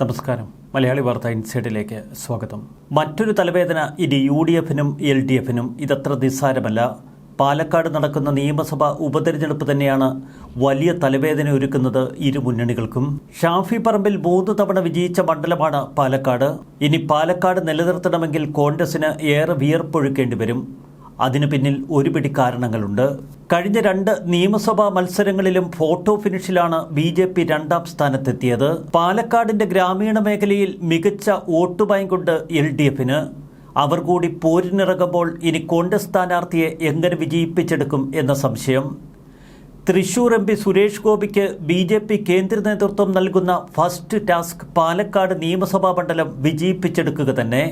നമസ്കാരം. മലയാളി വാർത്ത ഇൻസൈഡിലേക്ക് സ്വാഗതം. മറ്റൊരു തലവേദന ഇനി യു ഡി എഫിനും എൽ ഡി എഫിനും ഇതത്ര നിസ്സാരമല്ല. പാലക്കാട് നടക്കുന്ന നിയമസഭാ ഉപതെരഞ്ഞെടുപ്പ് തന്നെയാണ് വലിയ തലവേദന ഒരുക്കുന്നത് ഇരു മുന്നണികൾക്കും. ഷാഫി പറമ്പിൽ മൂന്ന് തവണ വിജയിച്ച മണ്ഡലമാണ് പാലക്കാട്. ഇനി പാലക്കാട് നിലനിർത്തണമെങ്കിൽ കോൺഗ്രസിന് ഏറെ വിയർപ്പൊഴുക്കേണ്ടി വരും. അതിനു പിന്നിൽ ഒരു പിടി കാരണങ്ങളുണ്ട്. കഴിഞ്ഞ രണ്ട് നിയമസഭാ മത്സരങ്ങളിലും ഫോട്ടോ ഫിനിഷിലാണ് ബി ജെ പി രണ്ടാം സ്ഥാനത്തെത്തിയത്. പാലക്കാടിന്റെ ഗ്രാമീണ മേഖലയിൽ മികച്ച വോട്ട് ബാങ്കുണ്ട് എൽ ഡി എഫിന്. അവർ കൂടി പോരിനിറങ്ങുമ്പോൾ ഇനി കോൺഗ്രസ് സ്ഥാനാർത്ഥിയെ എങ്ങനെ വിജയിപ്പിച്ചെടുക്കും എന്ന സംശയം. തൃശൂർ എം പി സുരേഷ് ഗോപിക്ക് ബി ജെ പി കേന്ദ്ര നേതൃത്വം നൽകുന്ന ഫസ്റ്റ് ടാസ്ക് പാലക്കാട് നിയമസഭാ മണ്ഡലം വിജയിപ്പിച്ചെടുക്കുക തന്നെ.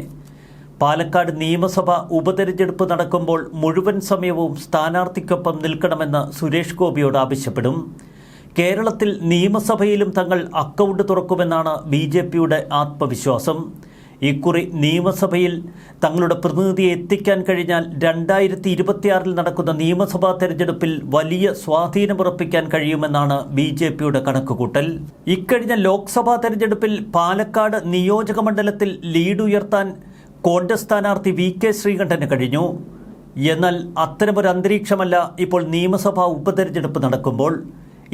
പാലക്കാട് നിയമസഭ ഉപതെരഞ്ഞെടുപ്പ് നടക്കുമ്പോൾ മുഴുവൻ സമയവും സ്ഥാനാർത്ഥിക്കൊപ്പം നിൽക്കണമെന്ന് സുരേഷ് ഗോപിയോട് ആവശ്യപ്പെടും. കേരളത്തിൽ നിയമസഭയിലും തങ്ങൾ അക്കൗണ്ട് തുറക്കുമെന്നാണ് ബി ജെ പിയുടെ ആത്മവിശ്വാസം. ഇക്കുറി നിയമസഭയിൽ തങ്ങളുടെ പ്രതിനിധിയെ എത്തിക്കാൻ കഴിഞ്ഞാൽ രണ്ടായിരത്തി ഇരുപത്തിയാറിൽ നടക്കുന്ന നിയമസഭാ തെരഞ്ഞെടുപ്പിൽ വലിയ സ്വാധീനമുറപ്പിക്കാൻ കഴിയുമെന്നാണ് ബി ജെ പിയുടെ കണക്കുകൂട്ടൽ. ഇക്കഴിഞ്ഞ ലോക്സഭാ തെരഞ്ഞെടുപ്പിൽ പാലക്കാട് നിയോജക മണ്ഡലത്തിൽ ലീഡ് ഉയർത്താൻ കോൺഗ്രസ് സ്ഥാനാർത്ഥി വി കെ ശ്രീകണ്ഠന് കഴിഞ്ഞു. എന്നാൽ അത്തരമൊരു അന്തരീക്ഷമല്ല ഇപ്പോൾ നിയമസഭാ ഉപതെരഞ്ഞെടുപ്പ് നടക്കുമ്പോൾ.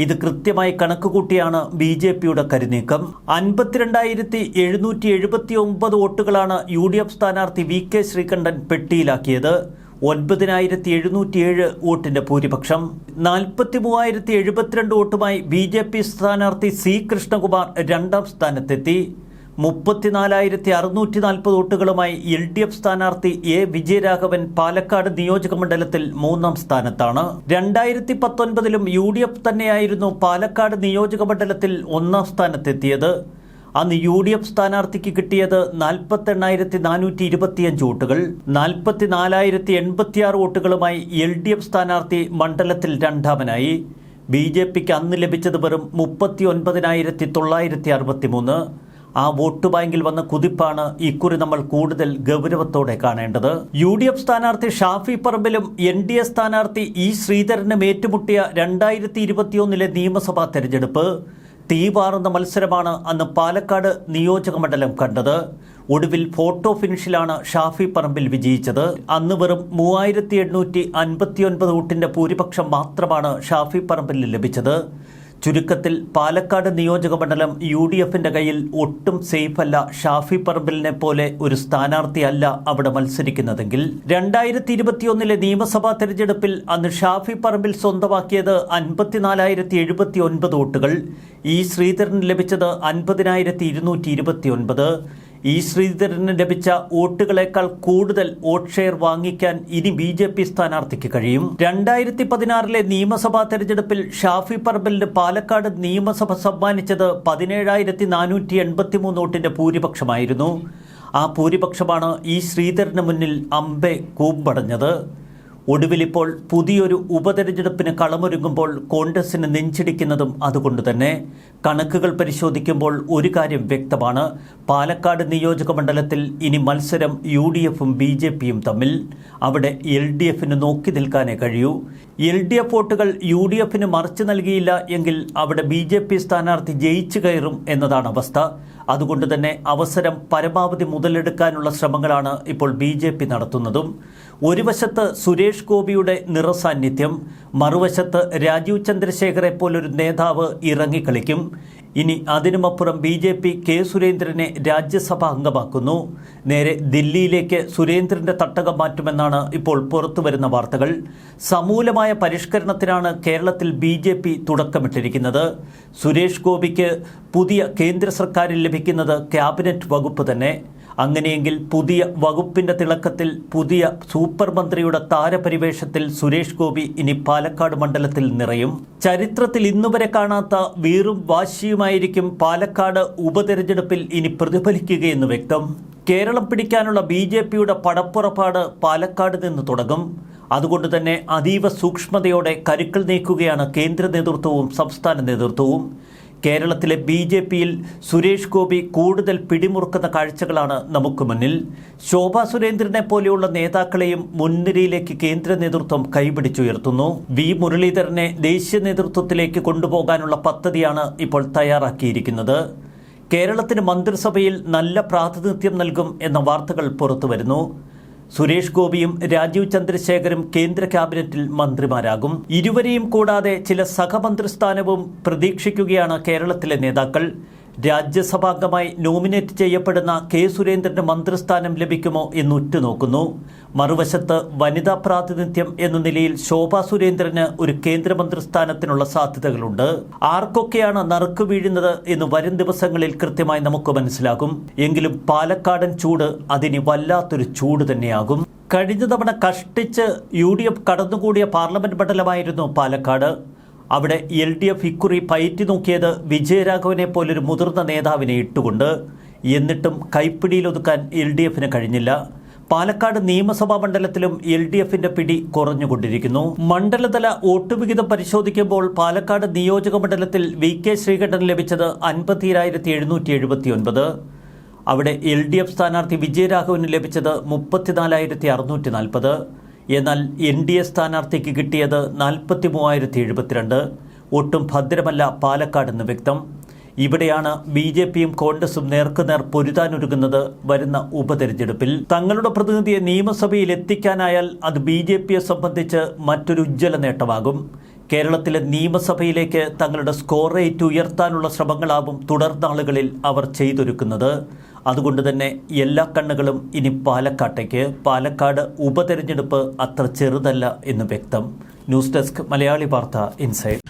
ഇത് കൃത്യമായി കണക്കുകൂട്ടിയാണ് ബി ജെ പിയുടെ കരുനീക്കം. അൻപത്തിരണ്ടായിരത്തി എഴുന്നൂറ്റി എഴുപത്തി ഒമ്പത് വോട്ടുകളാണ് യു ഡി എഫ് സ്ഥാനാർത്ഥി വി കെ ശ്രീകണ്ഠൻ പെട്ടിയിലാക്കിയത്. ഒൻപതിനായിരത്തി എഴുന്നൂറ്റിയേഴ് വോട്ടിന്റെ ഭൂരിപക്ഷം. നാൽപ്പത്തി മൂവായിരത്തി എഴുപത്തിരണ്ട് വോട്ടുമായി ബി ജെ പി സ്ഥാനാർത്ഥി സി കൃഷ്ണകുമാർ രണ്ടാം സ്ഥാനത്തെത്തി. മുപ്പത്തിനാലായിരത്തി അറുന്നൂറ്റി നാൽപ്പത് വോട്ടുകളുമായി എൽ ഡി എഫ് സ്ഥാനാർത്ഥി എ വിജയരാഘവൻ പാലക്കാട് നിയോജക മണ്ഡലത്തിൽ മൂന്നാം സ്ഥാനത്താണ്. രണ്ടായിരത്തി പത്തൊൻപതിലും യു ഡി എഫ് തന്നെയായിരുന്നു പാലക്കാട് നിയോജക മണ്ഡലത്തിൽ ഒന്നാം സ്ഥാനത്തെത്തിയത്. അന്ന് യു ഡി എഫ് സ്ഥാനാർത്ഥിക്ക് കിട്ടിയത് നാൽപ്പത്തെണ്ണായിരത്തി നാനൂറ്റി ഇരുപത്തിയഞ്ച് വോട്ടുകൾ. നാൽപ്പത്തിനാലായിരത്തി എൺപത്തിയാറ് വോട്ടുകളുമായി എൽ ഡി എഫ് സ്ഥാനാർത്ഥി മണ്ഡലത്തിൽ രണ്ടാമനായി. ബി ജെ പിക്ക് അന്ന് ലഭിച്ചത് വെറും മുപ്പത്തി ഒൻപതിനായിരത്തി തൊള്ളായിരത്തി അറുപത്തി മൂന്ന് ആ വോട്ട് ബാങ്കിൽ വന്ന കുതിപ്പാണ് ഇക്കുറി നമ്മൾ കൂടുതൽ ഗൗരവത്തോടെ കാണേണ്ടത്. യു ഡി എഫ് സ്ഥാനാർത്ഥി ഷാഫി പറമ്പിലും എൻ ഡി എ സ്ഥാനാർത്ഥി ഇ ശ്രീധരനും ഏറ്റുമുട്ടിയ രണ്ടായിരത്തി ഇരുപത്തിയൊന്നിലെ നിയമസഭാ തെരഞ്ഞെടുപ്പ്. തീപാറുന്ന മത്സരമാണ് അന്ന് പാലക്കാട് നിയോജക മണ്ഡലം കണ്ടത്. ഒടുവിൽ ഫോട്ടോ ഫിനിഷിലാണ് ഷാഫി പറമ്പിൽ വിജയിച്ചത്. അന്ന് വെറും മൂവായിരത്തി എണ്ണൂറ്റി അൻപത്തിയൊൻപത് വോട്ടിന്റെ ഭൂരിപക്ഷം മാത്രമാണ് ഷാഫി പറമ്പിൽ ലഭിച്ചത്. ചുരുക്കത്തിൽ പാലക്കാട് നിയോജക മണ്ഡലം യു ഡി എഫിന്റെ കയ്യിൽ ഒട്ടും സേഫല്ല ഷാഫി പറമ്പിലിനെ പോലെ ഒരു സ്ഥാനാർത്ഥിയല്ല അവിടെ മത്സരിക്കുന്നതെങ്കിൽ രണ്ടായിരത്തി ഇരുപത്തിയൊന്നിലെ നിയമസഭാ തെരഞ്ഞെടുപ്പിൽ അന്ന് ഷാഫി പറമ്പിൽ സ്വന്തമാക്കിയത് അൻപത്തിനാലായിരത്തി എഴുപത്തി ഒൻപത് വോട്ടുകൾ ഇ ശ്രീധരൻ ലഭിച്ചത് അൻപതിനായിരത്തി ഇരുന്നൂറ്റി ഇരുപത്തി ഒൻപത് ഈ ശ്രീധരന് ലഭിച്ച വോട്ടുകളേക്കാൾ കൂടുതൽ വോട്ട് ഷെയർ വാങ്ങിക്കാൻ ഇനി ബി ജെ പി സ്ഥാനാർത്ഥിക്ക് കഴിയും. രണ്ടായിരത്തി പതിനാറിലെ നിയമസഭാ തെരഞ്ഞെടുപ്പിൽ ഷാഫി പറമ്പലിന് പാലക്കാട് നിയമസഭ സമ്മാനിച്ചത് പതിനേഴായിരത്തി നാനൂറ്റി എൺപത്തി മൂന്ന് വോട്ടിന്റെ ഭൂരിപക്ഷമായിരുന്നു. ആ ഭൂരിപക്ഷമാണ് ഈ ശ്രീധരന് മുന്നിൽ അമ്പെ കൂമ്പടഞ്ഞത്. ഒടുവിലിപ്പോൾ പുതിയൊരു ഉപതെരഞ്ഞെടുപ്പിന് കളമൊരുങ്ങുമ്പോൾ കോൺഗ്രസിന് നെഞ്ചിടിക്കുന്നതും അതുകൊണ്ട് തന്നെ കണക്കുകൾ പരിശോധിക്കുമ്പോൾ ഒരു കാര്യം വ്യക്തമാണ്. പാലക്കാട് നിയോജക മണ്ഡലത്തിൽ ഇനി മത്സരം യു ഡി എഫും ബി ജെ പിയും തമ്മിൽ. അവിടെ എൽ ഡി എഫിന് നോക്കി നിൽക്കാനേ കഴിയൂ. എൽ ഡി എഫ് വോട്ടുകൾ യു ഡി എഫിന് മറിച്ചു നൽകിയില്ല എങ്കിൽ അവിടെ ബി ജെ പി സ്ഥാനാർത്ഥി ജയിച്ചു കയറും എന്നതാണ് അവസ്ഥ. അതുകൊണ്ട് തന്നെ അവസരം പരമാവധി മുതലെടുക്കാനുള്ള ശ്രമങ്ങളാണ് ഇപ്പോൾ ബി ജെ പി നടത്തുന്നതും. ഒരു വശത്ത് സുരേഷ് ഗോപിയുടെ നിറസാന്നിധ്യം മറുവശത്ത് രാജീവ് ചന്ദ്രശേഖരെ പോലൊരു നേതാവ് ഇറങ്ങിക്കളിക്കും. ഇനി അതിനുമപ്പുറം ബി ജെ പി കെ സുരേന്ദ്രനെ രാജ്യസഭ അംഗമാക്കുന്നു. നേരെ ദില്ലിയിലേക്ക് സുരേന്ദ്രന്റെ തട്ടകം മാറ്റുമെന്നാണ് ഇപ്പോൾ പുറത്തുവരുന്ന വാർത്തകൾ. സമൂലമായ പരിഷ്കരണത്തിനാണ് കേരളത്തിൽ ബി ജെ പി തുടക്കമിട്ടിരിക്കുന്നത്. സുരേഷ് ഗോപിക്ക് പുതിയ കേന്ദ്ര സർക്കാരിൽ ലഭിക്കുന്നത് ക്യാബിനറ്റ് വകുപ്പ് തന്നെ. അങ്ങനെയെങ്കിൽ പുതിയ വകുപ്പിന്റെ തിളക്കത്തിൽ പുതിയ സൂപ്പർ മന്ത്രിയുടെ താരപരിവേഷത്തിൽ സുരേഷ് ഗോപി ഇനി പാലക്കാട് മണ്ഡലത്തിൽ നിറയും. ചരിത്രത്തിൽ ഇന്നുവരെ കാണാത്ത വീറും വാശിയുമായിരിക്കും പാലക്കാട് ഉപതെരഞ്ഞെടുപ്പിൽ ഇനി പ്രതിഫലിക്കുകയെന്ന് വ്യക്തം. കേരളം പിടിക്കാനുള്ള ബി ജെ പിയുടെ പടപ്പുറപ്പാട് പാലക്കാട് നിന്ന് തുടങ്ങും. അതുകൊണ്ട് തന്നെ അതീവ സൂക്ഷ്മതയോടെ കരുക്കൾ നീക്കുകയാണ് കേന്ദ്ര നേതൃത്വവും സംസ്ഥാന നേതൃത്വവും. കേരളത്തിലെ ബി ജെ പിയിൽ സുരേഷ് ഗോപി കൂടുതൽ പിടിമുറുക്കുന്ന കാഴ്ചകളാണ് നമുക്ക് മുന്നിൽ. ശോഭാ സുരേന്ദ്രനെ പോലെയുള്ള നേതാക്കളെയും മുൻനിരയിലേക്ക് കേന്ദ്ര നേതൃത്വം കൈപിടിച്ചുയർത്തുന്നു. വി മുരളീധരനെ ദേശീയ നേതൃത്വത്തിലേക്ക് കൊണ്ടുപോകാനുള്ള പദ്ധതിയാണ് ഇപ്പോൾ തയ്യാറാക്കിയിരിക്കുന്നത്. കേരളത്തിന് മന്ത്രിസഭയിൽ നല്ല പ്രാതിനിധ്യം നൽകും എന്ന വാർത്തകൾ പുറത്തുവരുന്നു. സുരേഷ് ഗോപിയും രാജീവ് ചന്ദ്രശേഖരും കേന്ദ്ര ക്യാബിനറ്റിൽ മന്ത്രിമാരാകും. ഇരുവരെയും കൂടാതെ ചില സഹമന്ത്രിസ്ഥാനവും പ്രതീക്ഷിക്കുകയാണ് കേരളത്തിലെ നേതാക്കൾ. രാജ്യസഭാംഗമായി നോമിനേറ്റ് ചെയ്യപ്പെടുന്ന കെ സുരേന്ദ്രന് മന്ത്രിസ്ഥാനം ലഭിക്കുമോ എന്ന് ഉറ്റുനോക്കുന്നു. മറുവശത്ത് വനിതാ പ്രാതിനിധ്യം എന്ന നിലയിൽ ശോഭാ സുരേന്ദ്രന് ഒരു കേന്ദ്രമന്ത്രിസ്ഥാനത്തിനുള്ള സാധ്യതകളുണ്ട്. ആർക്കൊക്കെയാണ് നറുക്ക് വീഴുന്നത് എന്ന് വരും ദിവസങ്ങളിൽ കൃത്യമായി നമുക്ക് മനസ്സിലാകും. എങ്കിലും പാലക്കാടൻ ചൂട് അതിന് വല്ലാത്തൊരു ചൂട് തന്നെയാകും. കഴിഞ്ഞ തവണ കഷ്ടിച്ച് യു ഡി എഫ് കടന്നുകൂടിയ പാർലമെന്റ് മണ്ഡലമായിരുന്നു പാലക്കാട്. അവിടെ എൽ ഡി എഫ് ഇക്കുറി പയറ്റി നോക്കിയത് വിജയരാഘവനെ പോലൊരു മുതിർന്ന നേതാവിനെ ഇട്ടുകൊണ്ട്. എന്നിട്ടും കൈപ്പിടിയിലൊതുക്കാൻ എൽ ഡി എഫിന് കഴിഞ്ഞില്ല. പാലക്കാട് നിയമസഭാ മണ്ഡലത്തിലും എൽ ഡി എഫിന്റെ പിടി കുറഞ്ഞുകൊണ്ടിരിക്കുന്നു. മണ്ഡലതല വോട്ടുവിഹിതം പരിശോധിക്കുമ്പോൾ പാലക്കാട് നിയോജക മണ്ഡലത്തിൽ വി കെ ശ്രീകണ്ഠൻ ലഭിച്ചത് അൻപത്തിരായിരത്തി എഴുന്നൂറ്റി എഴുപത്തി ഒൻപത് അവിടെ എൽ ഡി എഫ് സ്ഥാനാർത്ഥി വിജയരാഘവന് ലഭിച്ചത് മുപ്പത്തിനാലായിരത്തി അറുന്നൂറ്റി നാൽപ്പത് എന്നാൽ എൻ ഡി എ സ്ഥാനാർത്ഥിക്ക് കിട്ടിയത് നാൽപ്പത്തി മൂവായിരത്തി എഴുപത്തിരണ്ട് ഒട്ടും ഭദ്രമല്ല പാലക്കാടെന്ന് വ്യക്തം. ഇവിടെയാണ് ബി ജെ പിയും കോൺഗ്രസും നേർക്കുനേർ പൊരുതാനൊരുങ്ങുന്നത് വരുന്ന ഉപതെരഞ്ഞെടുപ്പിൽ. തങ്ങളുടെ പ്രതിനിധിയെ നിയമസഭയിൽ എത്തിക്കാനായാൽ അത് ബി ജെ പിയെ സംബന്ധിച്ച് മറ്റൊരു ഉജ്ജ്വല നേട്ടമാകും. കേരളത്തിലെ നിയമസഭയിലേക്ക് തങ്ങളുടെ സ്കോർ റേറ്റ് ഉയർത്താനുള്ള ശ്രമങ്ങളാവും തുടർനാളുകളിൽ അവർ ചെയ്തൊരുക്കുന്നത്. അതുകൊണ്ട് തന്നെ എല്ലാ കണ്ണുകളും ഇനി പാലക്കാട്ടേക്ക്. പാലക്കാട് ഉപതെരഞ്ഞെടുപ്പ് അത്ര ചെറുതല്ല എന്ന് വ്യക്തം. ന്യൂസ് ഡെസ്ക് മലയാളി വാർത്ത ഇൻസൈഡ്.